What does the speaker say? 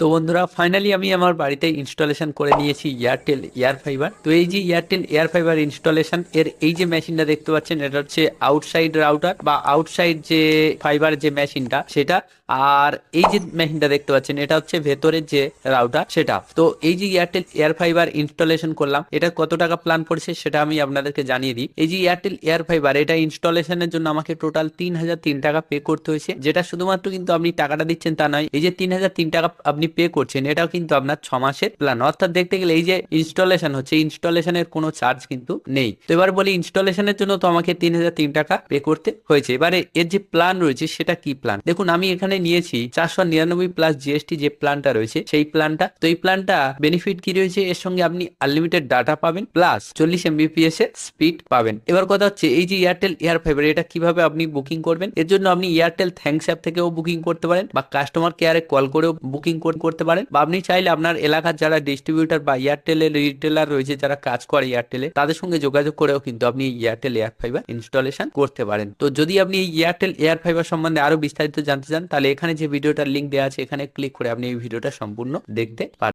তো বন্ধুরা ফাইনালি আমি আমার বাড়িতে ইনস্টলেশন করে নিয়েছি এয়ারটেল এয়ার ফাইবার তো এই যে এয়ারটেল এয়ার ফাইবার ইনস্টলেশন এর এই যে মেশিনটা দেখতে পাচ্ছেন, এটা হচ্ছে আউটসাইড রাউটার বা আউটসাইড যে ফাইবার যে মেশিনটা সেটা। আর এই যে মেশিনটা দেখতে পাচ্ছেন, এটা হচ্ছে ভেতরের যে রাউটার সেটা। তো এই যে এয়ারটেল এয়ার ফাইবার ইনস্টলেশন করলাম, এটা কত টাকা প্ল্যান পড়ছে সেটা আমি আপনাদেরকে জানিয়ে দিই। এই যে এয়ারটেল এয়ার ফাইবার এটা ইনস্টলেশনের জন্য আমাকে টোটাল তিন হাজার তিন টাকা পে করতে হয়েছে, যেটা শুধুমাত্র কিন্তু আপনি টাকাটা দিচ্ছেন তা নয়, এই যে তিন হাজার তিন টাকা আপনি পে করছেন, এটাও কিন্তু আপনার ছ মাসের প্ল্যান অর্থাৎ দেখতে গেলে এই যে ইনস্টলেশন হচ্ছে ইনস্টলেশনের কোনো চার্জ কিন্তু নেই। তো এবার বলি ইনস্টলেশনের জন্য তো আমাকে তিন হাজার তিন টাকা পে করতে হয়েছে। এবারে এর যে প্ল্যান রয়েছে, সেটা কি প্ল্যান দেখুন, আমি এখানে নিয়েছি চারশো নিরানব্বই প্লাস জিএসটি যে প্ল্যানটা রয়েছে, সেই প্ল্যানটা তো এই প্ল্যানটা বেনিফিট কি রয়েছে? এর সঙ্গে আপনি আনলিমিটেড ডাটা পাবেন প্লাস চল্লিশ এমবিপিএস এর স্পিড পাবেন। এবার কথা হচ্ছে, এই যে এয়ারটেল এয়ার ফাইবার এটা কীভাবে আপনি বুকিং করবেন? এর জন্য আপনি এয়ারটেল থ্যাঙ্কস অ্যাপ থেকেও বুকিং করতে পারেন, বা কাস্টমার কেয়ারে কল করেও বুকিং করতে পারেন। বা আপনি চাইলে আপনার এলাকার যারা ডিস্ট্রিবিউটার বা এয়ারটেলের রিটেলার রয়েছে, যারা কাজ করে এয়ারটেলে তাদের সঙ্গে যোগাযোগ করেও কিন্তু আপনি এয়ারটেল এয়ার ফাইবার ইনস্টলেশন করতে পারেন। তো যদি আপনি এয়ারটেল এয়ার ফাইবার সম্বন্ধে আরও বিস্তারিত জানতে চান, তাহলে এখানে যে ভিডিওটার লিঙ্ক দেওয়া আছে, এখানে ক্লিক করে আপনি এই ভিডিওটা সম্পূর্ণ দেখতে পারেন।